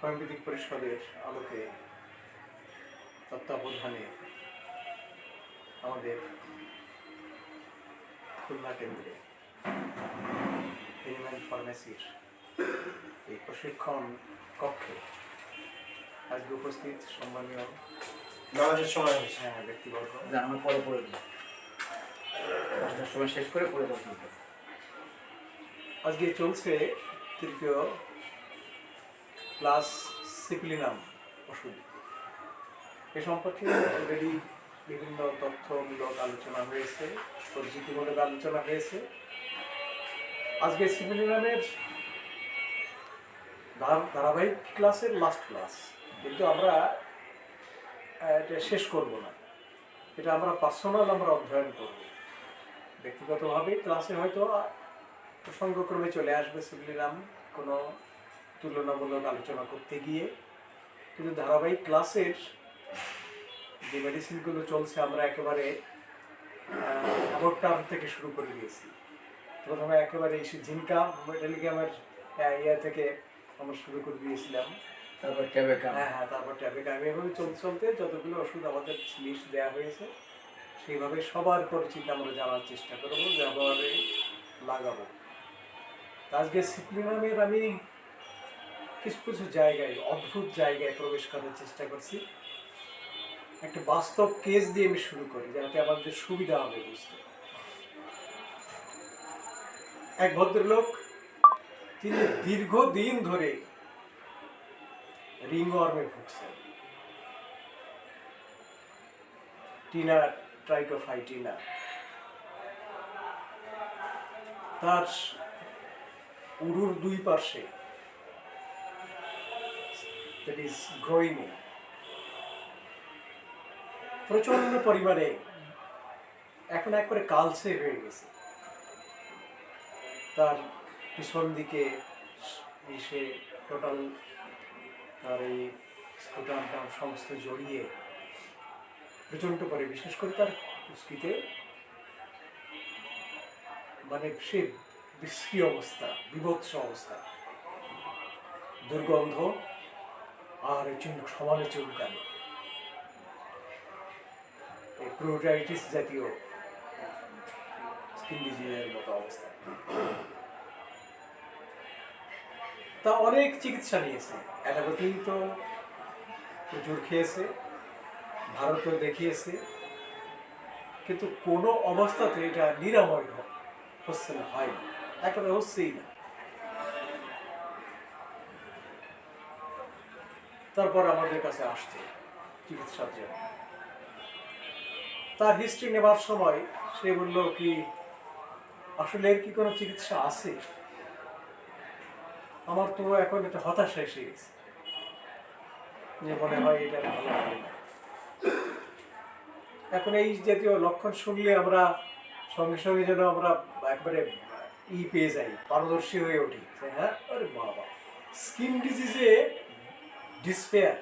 Homeopathic পরিষদের আলোকে তত্ত্বাবধানে আমাদের খুলনা কেন্দ্রে এনিম্যাল ফার্মেসির এই প্রশিক্ষণ কক্ষে আজকে উপস্থিত সম্মানীয় নামাজের সময় হয়েছে। হ্যাঁ, ব্যক্তিবর্গ। যে আমরা পরে পড়ে দিই সময় শেষ করে পরে আজকে চলছে তৃতীয় ক্লাস সিপিলিনাম ওষুধ। এ সম্পর্কে অলরেডি বিভিন্ন তথ্যমূলক আলোচনা হয়েছে পরিচিতিমূলক আলোচনা হয়েছে। আজকে সিপিলিনামের ধারা- ধারাবাহিক ক্লাসের লাস্ট ক্লাস কিন্তু আমরা এটা শেষ করব না। এটা আমরা পার্সোনাল আমরা অধ্যয়ন করব। ব্যক্তিগতভাবে ক্লাসে হয়তো প্রসঙ্গক্রমে চলে আসবে সিভিলিরাম কোনো তুলনামূলক আলোচনা করতে গিয়ে কিন্তু ধারাবাহিক ক্লাসের যে মেডিসিনগুলো চলছে আমরা একেবারে অ্যাবোটার থেকে শুরু করে দিয়েছি। প্রথমে একেবারে এই জিনকা টেলিগ্রামের ইয়ে থেকে আমরা শুরু করে দিয়েছিলাম। তারপর ট্যাবেকা হ্যাঁ হ্যাঁ তারপর ট্যাবলেট আমি এভাবে চলতে চলতে যতগুলো ওষুধ আমাদের লিস্ট দেওয়া হয়েছে সেইভাবে সবার পরিচিত আমরা জানার চেষ্টা করব ব্যবহারে লাগাবো। আজকে সিপ্লিনামের আমি কিছু কিছু জায়গায়, অদ্ভুত জায়গায় প্রবেশ করার চেষ্টা করছি। একটা বাস্তব কেস দিয়ে আমি শুরু করি, যাতে আমাদের সুবিধা হবে বুঝতে। এক ভদ্রলোক, তিনি দীর্ঘদিন ধরে রিংওয়ার্মে ভুগছেন। টিনা ট্রাইকোফাইটিনা তার উরুর দুই পার্শ্বে দ্যাট ইজ গ্রোয়িং প্রচণ্ড পরিমাণে এখন একবারে কালসে হয়ে গেছে। তার পিছন দিকে এসে টোটাল তার এই স্কুটারটা সমস্ত জড়িয়ে প্রচণ্ড করে বিশেষ করে তার কুস্কিতে মানে সে বিশ্রী অবস্থা, বিভৎস অবস্থা। দুর্গন্ধ আর চুল সমানে এই প্রোটাইটিস জাতীয় স্কিন ডিজিজের মতো অবস্থা। তা অনেক চিকিৎসা নিয়েছে। অ্যালোপ্যাথি তো প্রচুর খেয়েছে ভারতেও দেখিয়েছে, কিন্তু কোনো অবস্থাতে এটা নিরাময় হচ্ছে না, হয় না। একেবারে হচ্ছেই না। তারপর আমাদের কাছে আসছে চিকিৎসার জন্য। তার হিস্ট্রি নেবার সময় সে বলল কি, আসলে কি কোনো চিকিৎসা আছে? আমার তো এখন একটা হতাশা এসে গেছে। যে মনে হয় এটা ভালো এখন এই জাতীয় লক্ষণ শুনলে আমরা সঙ্গে সঙ্গে যেন আমরা একবারে ই পেয়ে যাই, পারদর্শী হয়ে উঠি হ্যাঁ আরে বাবা স্কিন ডিজিজে despair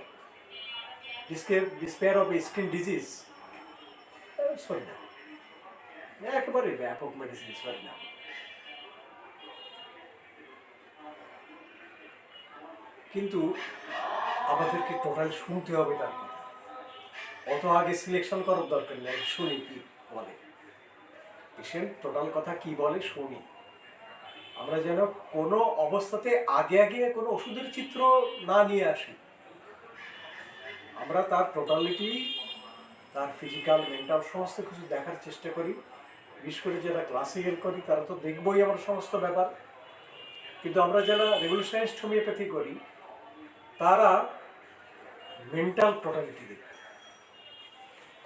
despair of skin disease sorry না একেবারে ব্যাপক মেডিসিন সরি না কিন্তু আমাদেরকে টোটাল শুনতে হবে তার কথা অত আগে সিলেকশন করার দরকার নেই শুনি কি বলে পেশেন্ট টোটাল কথা কি বলে শুনি আমরা যেন কোনো অবস্থাতে আগে আগে কোনো ওষুধের চিত্র না নিয়ে আসি আমরা তার টোটালিটি তার ফিজিক্যাল মেন্টাল সমস্ত কিছু দেখার চেষ্টা করি। বিশেষ করে যারা ক্লাসিক্যাল করি, তারা তো দেখবই আমার সমস্ত ব্যাপার। কিন্তু আমরা যারা রেভলিউশনারিস্ট হোমিওপ্যাথি করি, তারা মেন্টাল টোটালিটি দেখে।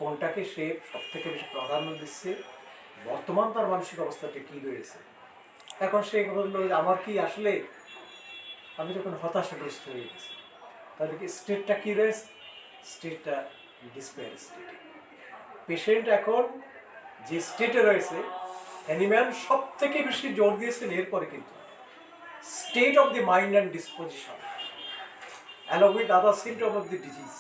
কোনটাকে সে সব থেকে বেশি প্রাধান্য দিচ্ছে, বর্তমান তার মানসিক অবস্থাটা কী রয়েছে। এখন সে বলল আমার কি আসলে, আমি তখন হতাশাগ্রস্ত হয়ে গেছি, তাহলে কি স্টেটটা কী রয়েছে? স্টেটটা ডিসপ্লে স্টেট পেশেন্ট এখন যে স্টেটে রয়েছে অ্যানিম্যান সব থেকে বেশি জোর দিয়েছেন এরপরে কিন্তু। State of the mind and disposition along with other symptom of the disease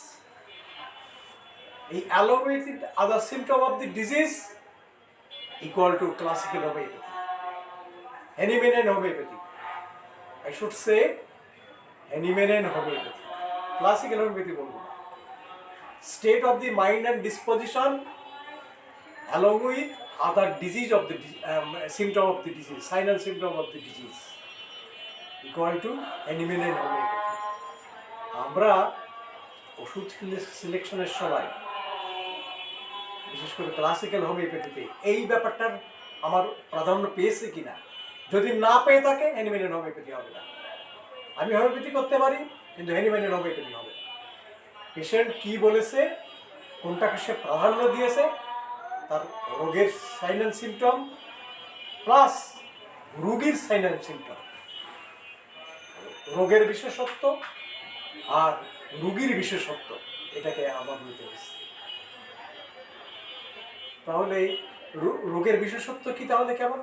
এই along with other symptom of the disease equal to classical হবে Hahnemann and homeopathy I should say Hahnemann and homeopathy classical homeopathy বলব। না state of the mind and disposition along with other disease of the um, symptom of the disease, sign and symptom of the disease, equal to animal and homeopathy. আমরা ওষুধ সিলেকশনের সময় বিশেষ করে classical হোমিওপ্যাথিতে এই ব্যাপারটার আমার প্রাধান্য পেয়েছে কিনা? যদি না পেয়ে থাকে অ্যানিমেল এন্ড হোমিওপ্যাথি হবে না। আমি হোমিওপ্যাথি করতে পারি কিন্তু অ্যানিমেল এন্ড হোমিওপ্যাথি হবে পেশেন্ট কি বলেছে, কোনটাকে সে প্রাধান্য দিয়েছে, তার রোগের সাইন অ্যান্ড সিমটম প্লাস রুগীর সাইন অ্যান্ড সিমটম রোগের বিশেষত্ব আর রুগীর বিশেষত্ব, এটাকে আমার নিতে হচ্ছে তাহলে রোগের বিশেষত্ব কি তাহলে কেমন?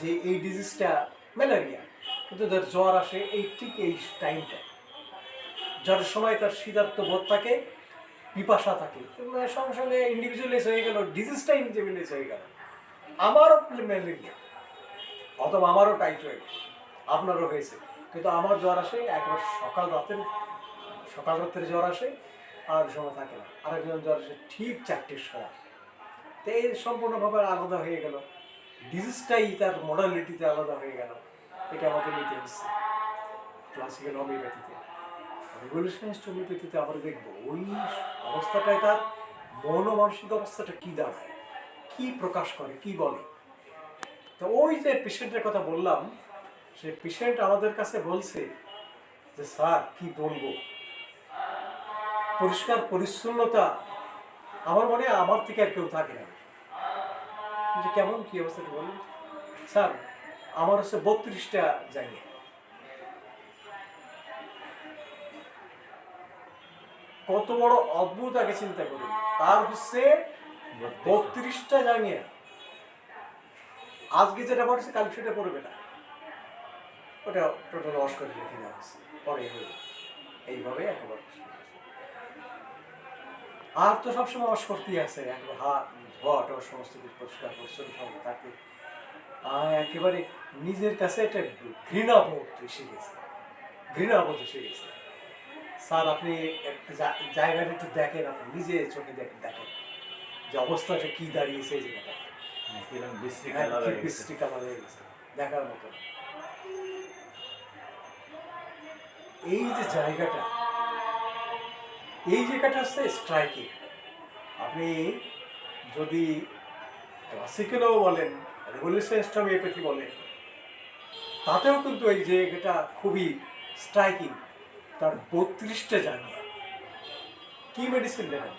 যে এই ডিজিজটা ম্যালেরিয়া কিন্তু যার জ্বর আসে এই ঠিক এই টাইমটা জ্বরের সময় তার শীতার্থ বোধ থাকে, পিপাসা থাকে। মানে সঙ্গে ইন্ডিভিজুয়ালাইজ হয়ে গেল ডিজিজটা ইন্ডিভিজুয়ালাইজ হয়ে গেল। আমারও ম্যালেরিয়া অথবা আমারও টাইফয়েড আপনারও হয়েছে। কিন্তু আমার জ্বর আসে, একবার সকাল রাতের সকাল রাতের জ্বর আসে, আর সময় থাকে না। আরেকজন জ্বর আসে ঠিক চারটের সময়। তো এই সম্পূর্ণভাবে আলাদা হয়ে গেল। ডিজিজটাই তার মডালিটিতে আলাদা হয়ে গেল। এটা আমাকে নিতে হচ্ছে। ক্লাসিক্যাল হোমিওপ্যাথিতে রেভলিউশনারিস্ট হোমিওপ্যাথিতে আমরা দেখব। ওই অবস্থাটায় তার মন অবস্থাটা কি দাঁড়ায়? কি প্রকাশ করে? কি বলে? তো ওই যে পেশেন্টের কথা বললাম সে পেশেন্ট আমাদের কাছে বলছে যে, স্যার, কি বলব? পরিষ্কার পরিচ্ছন্নতা আমার মনে হয় আমার থেকে আর কেউ থাকে না। যে, কেমন কি অবস্থাটা বলুন? স্যার, আমার হচ্ছে বত্রিশটা জায়গা। কত বড় অদ্ভুত আগে চিন্তা করুন তার হচ্ছে বত্রিশটা জাঙ্গিয়া আজকে যেটা পড়ছে কাল সেটা পড়বে না। ওটা টোটাল ওয়াশ করে রেখে দেওয়া পরে হয়ে এইভাবে একবার আর তো সবসময় ওয়াশ করতেই আছে। একবার হাত, ধোয়া, টোয়া, সমস্ত কিছু পরিষ্কার, পরিচ্ছন্ন থাকে। আর একেবারে নিজের কাছে একটা ঘৃণা বোধ এসে গেছে। ঘৃণা বোধ এসে গেছে। স্যার আপনি একটা জায়গাটা একটু দেখেন আপনি নিজে চোখে দেখেন দেখেন। যে অবস্থাটা কি দাঁড়িয়েছে এই জায়গাটা। বিশ্রী হ্যাঁ, কালার হয়ে গেছে। দেখার মতো। এই যে জায়গাটা এই জায়গাটা হচ্ছে স্ট্রাইকিং আপনি যদি ক্লাসিক্যালও বলেন রেভলিউশনিস্ট হোমিওপ্যাথি বলেন তাতেও কিন্তু এই জায়গাটা খুবই স্ট্রাইকিং তার বত্রিশটা জানিয়ে কি মেডিসিন নেবেন?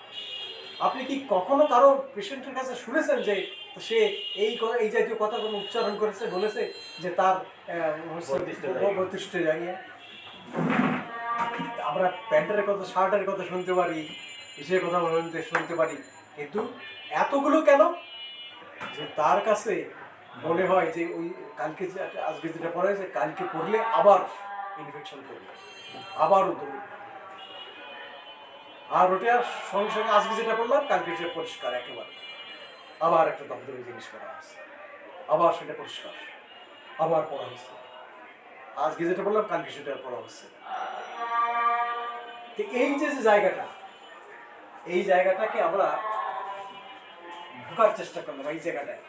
আপনি কি কখনো কারও পেশেন্টের কাছে শুনেছেন যে সে এই এই জাতীয় কথা কোনো উচ্চারণ করেছে বলেছে যে তার বত্রিশটা জায়গা আমরা প্যান্টের কথা শার্টের কথা শুনতে পারি ইসের কথা শুনতে শুনতে পারি কিন্তু এতগুলো কেন? যে তার কাছে মনে হয় যে ওই কালকে যে আজকে যেটা পড়া হয়েছে কালকে পড়লে আবার ইনফেকশন করবে। আবার ধরবে আর ওটা সঙ্গে সঙ্গে আজকে যেটা করলাম কালকে সেটা পরিষ্কার একেবারে। আবার একটা দপ্তরে জিনিস করা হচ্ছে আবার সেটা পরিষ্কার। আবার পড়া হচ্ছে আজকে যেটা বললাম কালকে সেটা পড়া হচ্ছে তো এই যে যে জায়গাটা এই জায়গাটাকে আমরা ঢোকার চেষ্টা করলাম এই জায়গাটায়।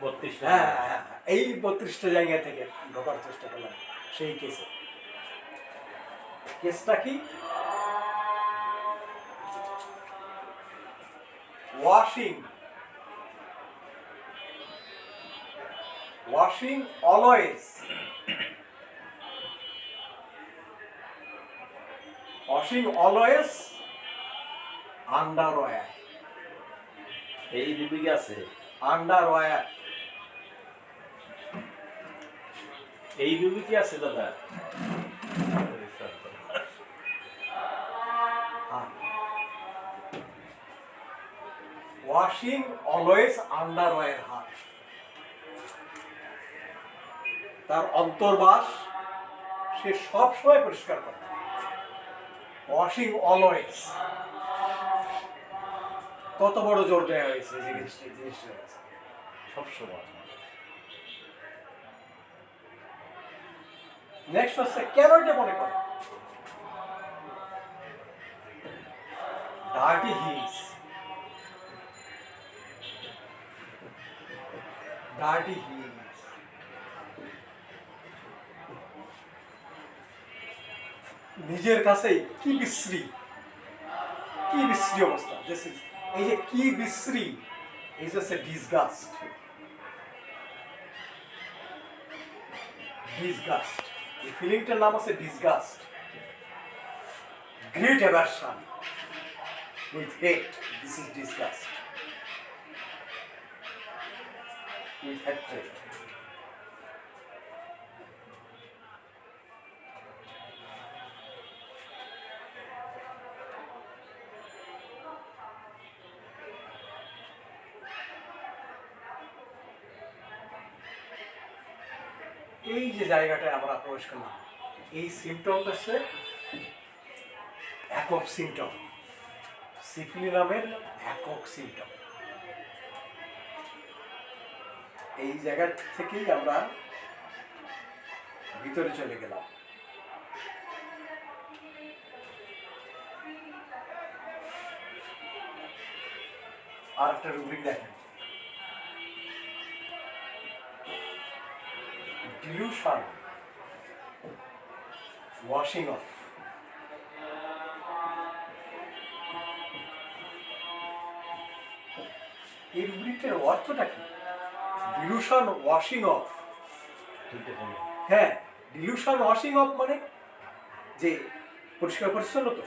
বত্রিশটা হ্যাঁ হ্যাঁ, হ্যাঁ, এই বত্রিশটা জায়গা থেকে ঢোকার চেষ্টা করলাম সেই কেসে কেসটা কি? Washing. Washing always. Washing always underwear. এই রুবি আছে। আন্ডারওয়্যার। এই রুবি কি আছে দাদা। ওয়াশিং অলওয়েজ আন্ডারওয়্যার হাত তার অন্তর্বাস সে সব পরিষ্কার করে। Washing always. কত বড় জোর দেওয়া হয়েছে জিনিসটা জিনিসটা। সবসময় নেক্সট হচ্ছে, কেন এটা মনে করে? ডার্টি হিলস ডার্টি হিলস নিজের কাছেই কি বিশ্রী? কি বিশ্রী অবস্থা? This is- এই যে কি বিশ্রী? এই হচ্ছে ডিসগাস্ট ডিসগাস্ট এই ফিলিংটার নাম আছে disgust great aversion with hate this is disgust with hatred এই যে জায়গাটায় আমরা প্রবেশ করলাম, এই সিমটমটা হচ্ছে একক সিমটম সিফিলি নামের একক সিমটম এই জায়গা থেকেই আমরা ভিতরে চলে গেলাম। আর একটা রুব্রিক দেখেন। dilution washing off এই রুব্রিকটার অর্থটা কি? ডিলুশন ওয়াশিং অফ হ্যাঁ ডিলুশন ওয়াশিং অফ মানে যে পরিষ্কার পরিচ্ছন্ন তো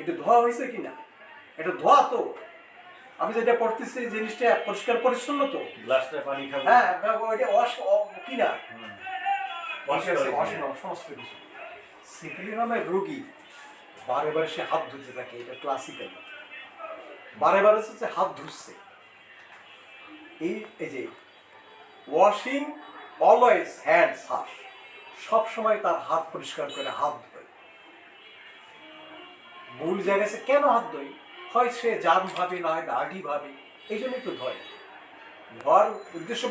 এটা ধোয়া হয়েছে কি না এটা ধোয়া তো। আমি যেটা পড়তেছি জিনিসটা পরিষ্কার পরিচ্ছন্ন তো। গ্লাসটা পানি খাব। হ্যাঁ ওইটা ওয়াশ কি না সমস্ত কিছু। সিপিলি নামের রোগী বারে বারে সে হাত ধুতে থাকে এটা ক্লাসিক্যাল বারে বারে হচ্ছে হাত ধুচ্ছে। এই এই যে ওয়াশিং অলওয়েজ হ্যান্ডস হাস সব সময় তার হাত পরিষ্কার করে হাত ধোয়। মূল জায়গায় সে কেন হাত ধোয়? হয় সে জাম ভাবে না হয় ডার্টি ভাবে এই জন্যই তো ধোয়। ধোয়ার উদ্দেশ্য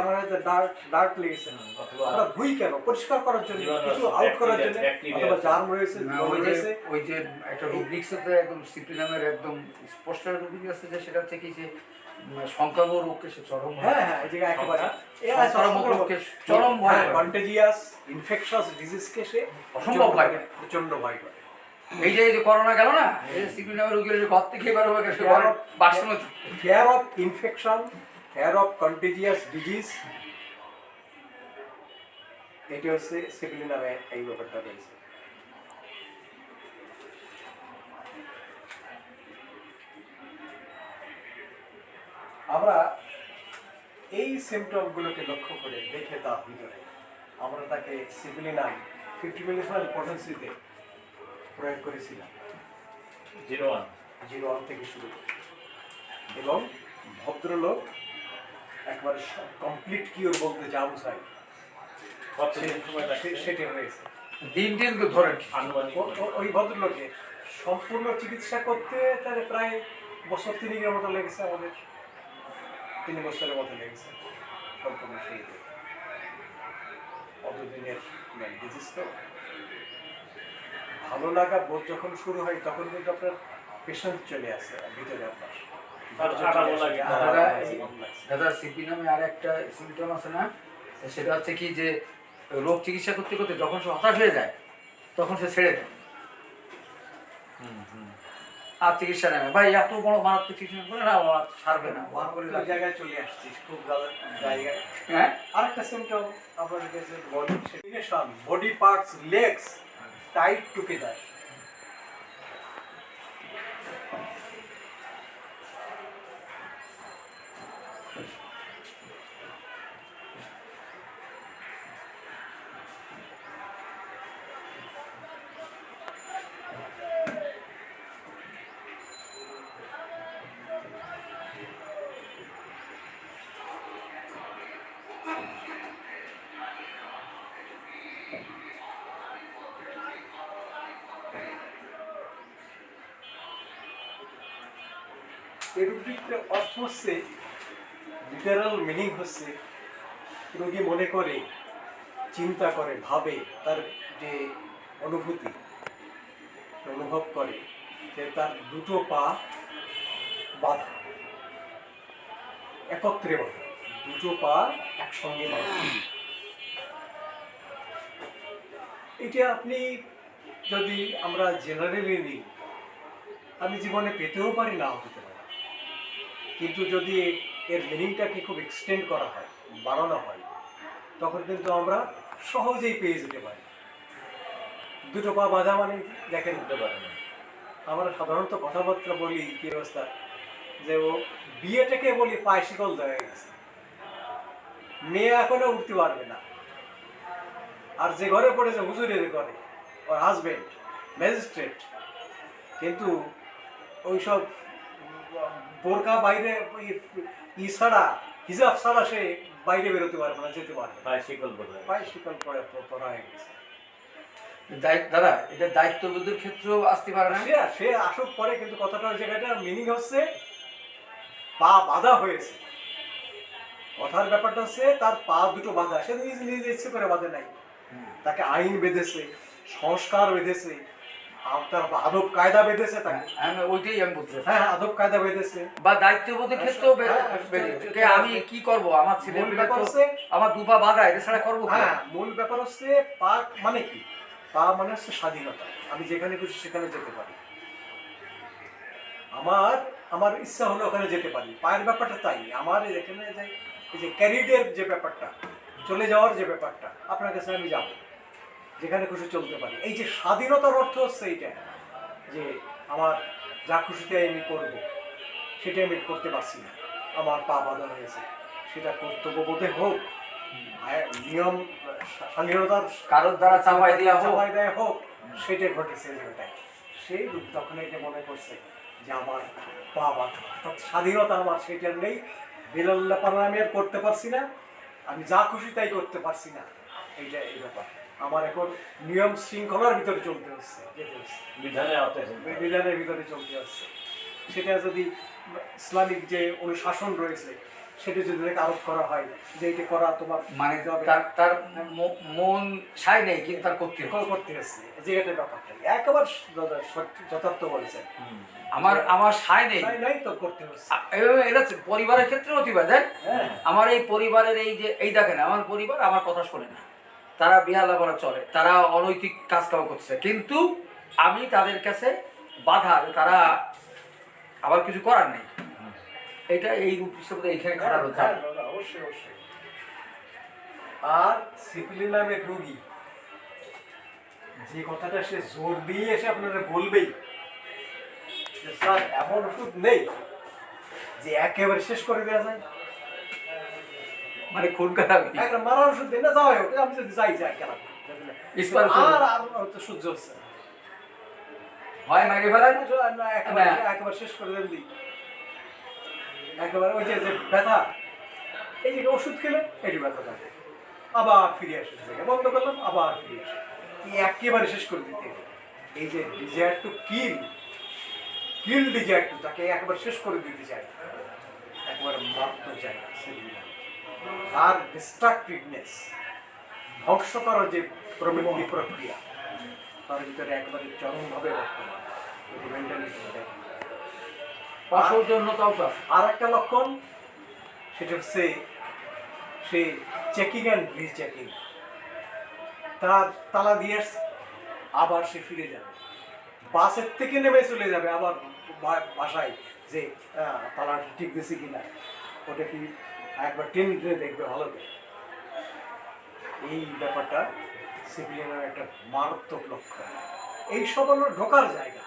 আমার হয়তো ডার্ট ডার্ট লেগেছে অথবা আমরা ধুই কেন? পরিষ্কার করার জন্য কিছু আউট করার জন্য অথবা জার্ম রয়েছে ওই যে রয়েছে। ওই যে একটা রুব্রিক্সে একদম সিপি একদম স্পষ্ট রুব্রিক আছে যে সেটা হচ্ছে কি যে উম, সংক্রামক রোগকে সে চরম হ্যাঁ। হ্যাঁ এই জায়গায় একেবারে। সংক্রামক রোগকে চরম ভয় কন্টেজিয়াস ইনফেকশাস ডিজিজকে সে অসম্ভব ভয় করে। ভয় করে। এই যে করোনা গেল না নামের রোগীর ঘর থেকে হয়ে গেছে fear of infection fear of contagious disease এটি হচ্ছে সিভিলি নামে এই ব্যাপারটা রয়েছে। আমরা এই সিমটমগুলোকে লক্ষ্য করে দেখে তার ভিতরে আমরা তাকে সিভিলি নাম ফিফটি পটেন্সিতে প্রয়োগ করেছিলাম। জিরো ওয়ান জিরো ওয়ান থেকে শুরু করে। এবং ভদ্রলোক একবারে কমপ্লিট কিওর বলতে যা বোঝায় কত দিন সময় লাগছে সে- হয়েছে। দিন দিন তো ধরেন ওই ভদ্রলোকে সম্পূর্ণ চিকিৎসা করতে তাহলে প্রায় বছর তিনিকের মতো লেগেছে আমাদের। তিন বছরের মতো লেগেছে। সম্পূর্ণ সেই অতদিনের ডিজিজ তো? ভালো লাগা বোধ যখন শুরু হয় তখন কিন্তু আপনার পেশেন্ট চলে আসে ভিতরে আপনার। আরামও লাগে, আরাম দাদা, সিপি নামে আর একটা সিমটম আছে না? সেটা হচ্ছে কি যে রোগ চিকিৎসা করতে করতে যখন সে হতাশ হয়ে যায় তখন সে ছেড়ে দেয়। আর চিকিৎসা নেবে। ভাই এত বড় মারাত্মক চিকিৎসা করে না ছাড়বে না। জায়গায় চলে আসছিস খুব ভালো জায়গায়। হ্যাঁ? আরেকটা সিমটম আপনাদের কাছে body body parts legs tight together এর অর্থ হচ্ছে লিটারাল মিনিং হচ্ছে, রোগী মনে করে, চিন্তা করে, ভাবে, তার যে অনুভূতি, অনুভব করে, যে তার দুটো পা বাঁধা, একত্রে বাঁধা, দুটো পা একসঙ্গে বাঁধা। এটা আপনি যদি আমরা জেনারেলি নিই, আমি জীবনে পেতেও পারি না হতে কিন্তু যদি এর মিনিংটাকে খুব এক্সটেন্ড করা হয়, বাড়ানো হয়, তখন কিন্তু আমরা সহজেই পেয়ে যেতে পারি। দুটো পা বাঁধা মানে দেখেন বুঝতে পারে না আমরা সাধারণত কথাবার্তা বলি, কি অবস্থা? যে ও বিয়েটাকে বলি, পায়ে শিকল দেওয়া গেছে। মেয়ে এখনও উঠতে পারবে না। আর যে ঘরে পড়েছে, হুজুরের ঘরে, ওর হাজবেন্ড ম্যাজিস্ট্রেট কিন্তু ওইসব বোরকা বাইরে ই- ছাড়া হিজাব ছাড়া সে বাইরে বেরোতে পারবে না যেতে পারবে বোধ হয় শিকল পরে পড়া হয়ে গেছে। দাদা এটা দায়িত্ববোধের ক্ষেত্রেও আসতে পারে না? সে আসুক পরে কিন্তু কথাটা জায়গাটা মিনিং হচ্ছে পা বাঁধা হয়েছে। কথার ব্যাপারটা হচ্ছে তার পা দুটো বাঁধা সে নিজ নিজ ইচ্ছে করে বাঁধে নাই। তাকে আইন বেঁধেছে সংস্কার বেঁধেছে আর তার আদব কায়দা বেঁধেছে তাকে। আমি ওইটাই আমি বলতে হ্যাঁ আদব কায়দা বেঁধেছে। বা দায়িত্ববোধের ক্ষেত্রেও বে- হ্যাঁ, হ্যাঁ, আমি কি করব? আমার ছেলে হচ্ছে আমার দুপা বাধা এটা ছাড়া করব হ্যাঁ মূল ব্যাপার হচ্ছে মানে কি? পা মানে হচ্ছে স্বাধীনতা। আমি যেখানে খুশি সেখানে যেতে পারি। আমার আমার ইচ্ছা হলো ওখানে যেতে পারি। পায়ের ব্যাপারটা তাই আমার এখানে যে ক্যারিডের যে ব্যাপারটা চলে যাওয়ার যে ব্যাপারটা আপনার কাছে আমি যাব। যেখানে খুশি চলতে পারি। এই যে স্বাধীনতার অর্থ হচ্ছে এইটা যে আমার যা খুশিতে আমি করব সেটা আমি করতে পারছি না। আমার পা বাঁধা হয়েছে। সেটা কর্তব্যবোধে হোক নিয়ম স্বাধীনতার কারোর দ্বারা চাপাই দেওয়া হোক। চাপাই দেয়া হোক সেটাই ঘটেছে জায়গাটায়। সেই তখন এটা মনে করছে যে আমার পা বাঁধা। অর্থাৎ স্বাধীনতা আমার সেটার নেই। বেলাল্লাপানা আমি আর করতে পারছি না। আমি যা খুশি তাই করতে পারছি না। এইটা এই ব্যাপার। আমার এখন নিয়ম শৃঙ্খলার ভিতরে চলতে হচ্ছে যেতে। বিধানের ভিতরে চলতে হচ্ছে। সেটা যদি ইসলামিক যে অনুশাসন রয়েছে সেটা যদি আরোপ করা হয় যে এটা করা তোমার মানে তার তার মন সায় নেই কিন্তু তার করতে করতে হচ্ছে যে এটা ব্যাপারটা। একেবারে যথার্থ বলেছেন। আমার আমার সায় নেই। তো করতে হচ্ছে। এটা পরিবারের ক্ষেত্রে অতিবাদ দেন হ্যাঁ। আমার এই পরিবারের এই যে এই দেখেন আমার পরিবার আমার কথা শোনে না। তারা বিহালা বলা চলে তারা অনৈতিক কাজ কাম করছে কিন্তু আমি তাদের কাছে বাধা তারা আবার কিছু করার নেই। এটা এই হিসেবে এইখানে খারাপ হচ্ছে অবশ্যই অবশ্যই। আর সিপিলি নামে রোগী যে কথাটা সে জোর দিয়ে এসে আপনারা বলবেই যে স্যার এমন ওষুধ নেই যে একেবারে শেষ করে দেওয়া যায়। মানে খুন একটা মারার ওষুধ দিন না যাওয়াই হোক আমি যদি যাই যাই কেন আর আর সহ্য হচ্ছে হয় মাইরে একেবারে শেষ করে দেন দি। একেবারে ওই যে ব্যথা। এই যে ওষুধ খেলে এটি ব্যথা থাকে। আবার ফিরে আসে জায়গায়। বন্ধ করলাম আবার ফিরে আসে। এই একেবারে শেষ করে দিতে এই যে desire to kill kill desire to তাকে একবার শেষ করে দিতে চাই একবার মারতে চাই সেগুলো। আর ডিস্ট্রাকটিভনেস ধ্বংস করার যে প্রবৃত্তি প্রক্রিয়া তার ভিতরে একেবারে চরমভাবে বর্তমান। আর একটা লক্ষণ সেটা হচ্ছে সে চেকিং অ্যান্ড রিচেকিং তার তালা দিয়ে আবার সে ফিরে যাবে। বাসের থেকে নেমে চলে যাবে আবার বাসায় যে তালাটা ঠিক দিয়েছে কিনা ওটা কি একবার টেনে দেখবে ভালো করে। এই ব্যাপারটা সিভিলিয়ানের একটা মারাত্মক লক্ষণ। এই সব হলো ঢোকার জায়গা।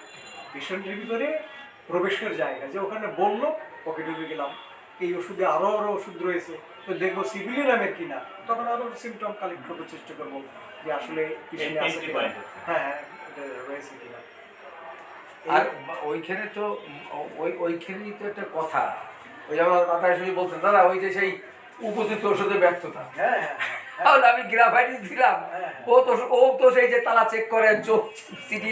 পেশেন্টের ভিতরে প্রবেশের জায়গা। যে ওখানে বলল ওকে ঢুকে গেলাম। এই ওষুধে আরও আরও ওষুধ রয়েছে। তো দেখব সিভিলিয়ান নামের কিনা তখন আরও সিমটম কালেক্ট করতে চেষ্টা করব যে আসলে। হ্যাঁ হ্যাঁ, এটা রয়েছে কিনা। আর ওইখানে তো ওই ওইখানেই তো একটা কথা। ওই আমার শুধু দাদা ওই যে সেই ওষুধের ব্যর্থতা। হ্যাঁ হ্যাঁ, হ্যাঁ। তাহলে আমি গ্রাফাইটিস দিলাম। ও তো ও তো সেই যে তালা চেক করে চোখ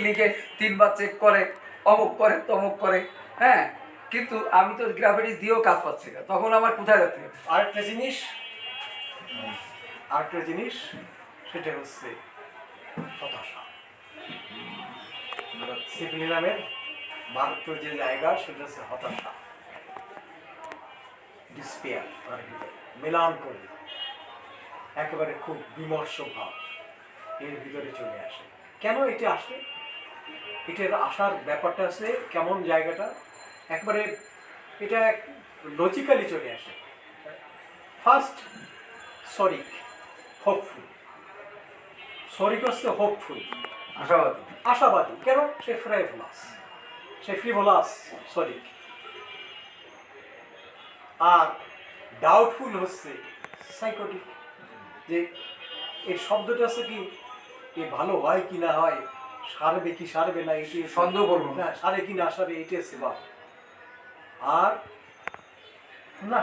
লিখে তিনবার চেক করে অমুক করে তমুক করে হ্যাঁ? কিন্তু আমি তো গ্রাফাইটিস দিয়েও কাজ পাচ্ছি না। তখন আমার কোথায় যাচ্ছে? আরেকটা জিনিস আরেকটা জিনিস সেটা হচ্ছে হতাশা সিপিলি নামের মারাত্মক যে জায়গা সেটা হচ্ছে হতাশা। ডিসপেয়ার তার ভিতরে মেলান করে একেবারে খুব বিমর্ষ ভাব এর ভিতরে চলে আসে। কেন এটা আসে? এটার আসার ব্যাপারটা আছে কেমন জায়গাটা? একবারে এটা এক লজিক্যালি চলে আসে। ফার্স্ট সরিক হোপফুল সরিক হচ্ছে হোপফুল আশাবাদী। আশাবাদী। কেন? সে ফ্রেভলাস সে ফ্রিভলাস সরি আর ডাউটফুল হচ্ছে সাইকোটিক যে এর শব্দটা হচ্ছে কি এ ভালো হয় কি না হয় সারবে কি সারবে না এটি সন্দেহ করব না। না সারে কি না সারে এটি হচ্ছে বা আর না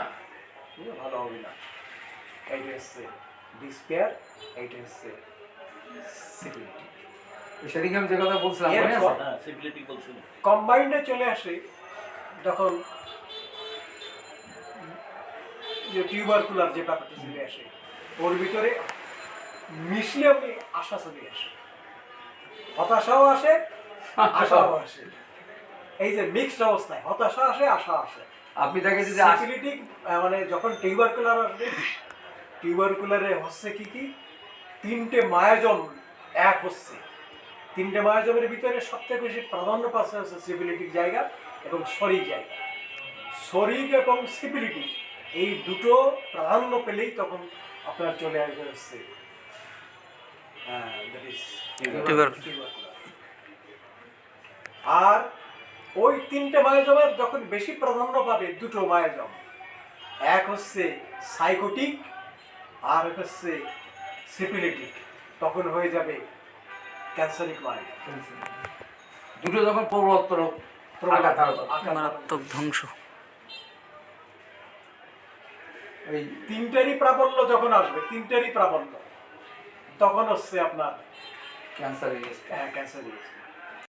ভালো হবে না এইটা হচ্ছে ডিসপেয়ার এইটা হচ্ছে সেদিকে আমি যে কথা বলছিলাম আছে? পর- হ্যাঁ কম্বাইন্ডে চলে আসে যখন যে টিউবারকুলার যে ব্যাপারটা চলে আসে ওর ভিতরে আপনি আশা চলে আসে। হতাশাও আসে আশাও আসে। এই যে মিক্সড অবস্থায় হতাশা আসে আশা আসে। আপনি তাকে যদি আশ- সিপিলিটিক মানে যখন টিউবারকুলার আসবে টিউবারকুলারে হচ্ছে কি কি? তিনটে মায়াজম এক হচ্ছে। তিনটে মায়াজমের ভিতরে সবথেকে বেশি প্রাধান্য পাচ্ছে হচ্ছে সিপিলিটিক জায়গা এবং শরিক জায়গা। শরিক এবং সিপিলিটি এই দুটো প্রাধান্য পেলেই তখন আপনার চলে আসবে হচ্ছে। আর ওই তিনটে মায়াজমের যখন বেশি প্রাধান্য পাবে দুটো মায়াজম। এক হচ্ছে সাইকোটিক আর এক হচ্ছে সিপিলিটিক তখন হয়ে যাবে ক্যান্সারিক মায়া। দুটো যখন মারাত্মক ধ্বংস। এই তিনটারই প্রাবল্য যখন আসবে তিনটারই প্রাবল্য তখন হচ্ছে আপনার ক্যান্সার হয়ে গেছে। ক্যান্সার